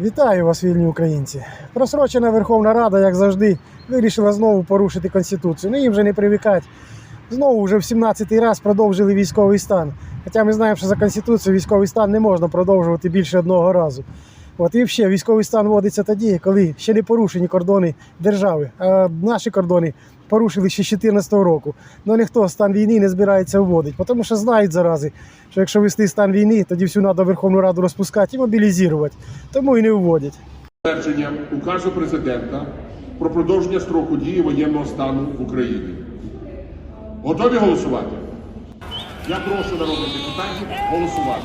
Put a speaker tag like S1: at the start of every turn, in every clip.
S1: Вітаю вас, вільні українці. Просрочена Верховна Рада, як завжди, вирішила знову порушити Конституцію. Ну їм вже не привикать. Знову вже в 17-й раз продовжили військовий стан. Хоча ми знаємо, що за Конституцією військовий стан не можна продовжувати більше одного разу. От і ще військовий стан вводиться тоді, коли ще не порушені кордони держави. А наші кордони порушили ще з 2014 року. Ну ніхто стан війни не збирається вводити, тому що знають зарази, що якщо вести стан війни, тоді всю треба Верховну Раду розпускати і мобілізувати. Тому і не вводять.
S2: Затвердження указу президента про продовження строку дії воєнного стану в Україні. Готові голосувати? Я прошу народних депутатів голосувати.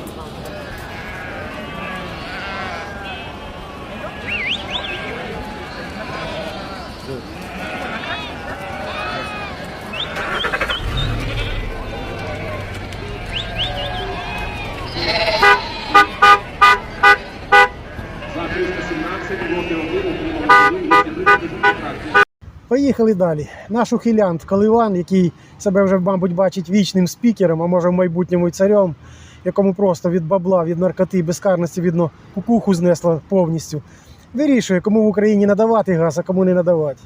S1: Поїхали далі. Наш ухилянт Коливан, який себе вже, мабуть, бачить вічним спікером, а може в майбутньому й царем, якому просто від бабла, від наркоти, безкарності, видно, кукуху знесла повністю. Вирішує, кому в Україні надавати газ, а кому не надавати.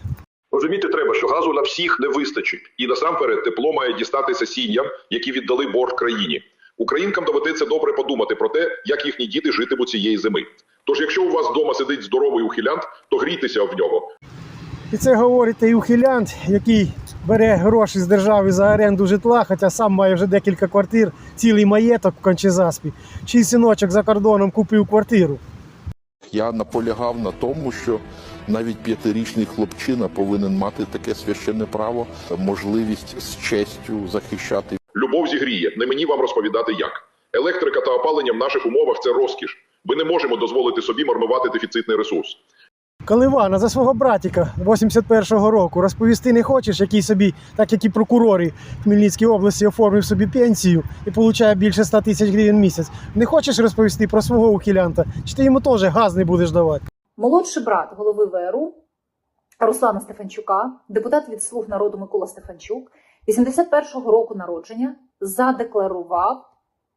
S3: Розуміти треба, що газу на всіх не вистачить, і насамперед тепло має дістатися сім'ям, які віддали борг країні. Українкам доведеться добре подумати про те, як їхні діти житимуть цієї зими. Тож, якщо у вас вдома сидить здоровий ухилянт, то грійтеся в нього.
S1: І це говорить і ухилянт, який бере гроші з держави за оренду житла, хоча сам має вже декілька квартир, цілий маєток в Кончезаспі. Чий синочок за кордоном купив квартиру.
S4: Я наполягав на тому, що навіть п'ятирічний хлопчина повинен мати таке священне право, можливість з честю захищати
S3: Любов зігріє, не мені вам розповідати як. Електрика та опалення в наших умовах це розкіш. Ми не можемо дозволити собі марнувати дефіцитний ресурс.
S1: Коливана за свого братіка 81-го року розповісти не хочеш, який собі, так як і прокурори в Хмельницькій області оформив собі пенсію і получає більше 100 тисяч гривень в місяць. Не хочеш розповісти про свого ухилянта? Чи ти йому теж газ не будеш давати?
S5: Молодший брат голови ВРУ Руслана Стефанчука, депутат від Слуг народу Микола Стефанчук, 81-го року народження, задекларував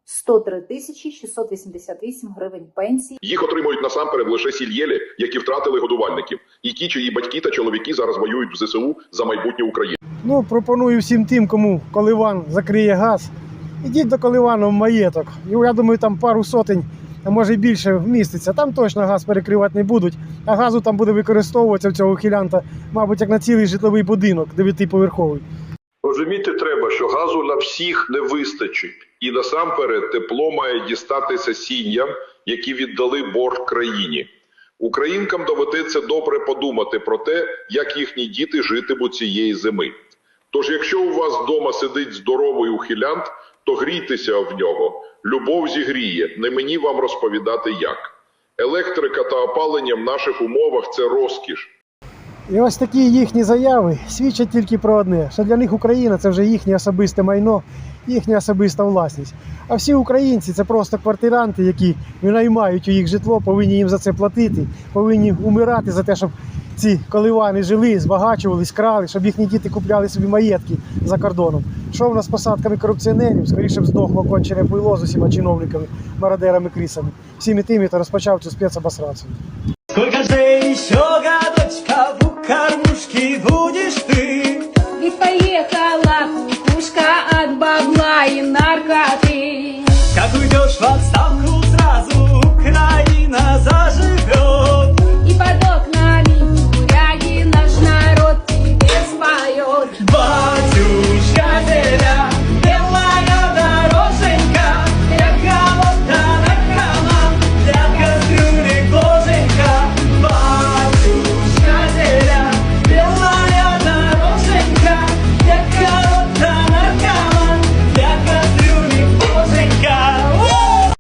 S5: 103 тисячі 688 гривень пенсії.
S3: Їх отримують насамперед лише сільєлі, які втратили годувальників, і ті, чиї батьки та чоловіки зараз воюють в ЗСУ за майбутнє України.
S1: Ну, пропоную всім тим, кому Коливан закриє газ. Ідіть до Коливану в маєток. Я думаю, там пару сотень, а може й більше вміститься. Там точно газ перекривати не будуть, а газу там буде використовуватися в цього ухилянта, мабуть, як на цілий житловий будинок, дев'ятиповерховий.
S3: Розуміти треба, що газу на всіх не вистачить, і насамперед тепло має дістатися сім'ям, які віддали борг країні. Українкам доведеться добре подумати про те, як їхні діти житимуть цієї зими. Тож, якщо у вас вдома сидить здоровий ухилянт, то грійтеся в нього. Любов зігріє, не мені вам розповідати як. Електрика та опалення в наших умовах це розкіш.
S1: І ось такі їхні заяви свідчать тільки про одне: що для них Україна це вже їхнє особисте майно, їхня особиста власність. А всі українці це просто квартиранти, які винаймають у їх житло, повинні їм за це платити, повинні умирати за те, щоб ці коливани жили, збагачувались, крали, щоб їхні діти купляли собі маєтки за кордоном. Що в нас з посадками корупціонерів? Скоріше б здохло кончене пуйло з усіма чиновниками, мародерами, крисами. Всіми тими, хто розпочав цю спецобосрацію.
S6: Сколько же кормушки будешь ты?
S7: Ведь поехала кукушка от бабла и наркоты.
S6: Как уйдешь в отставку сразу, Украина заживет.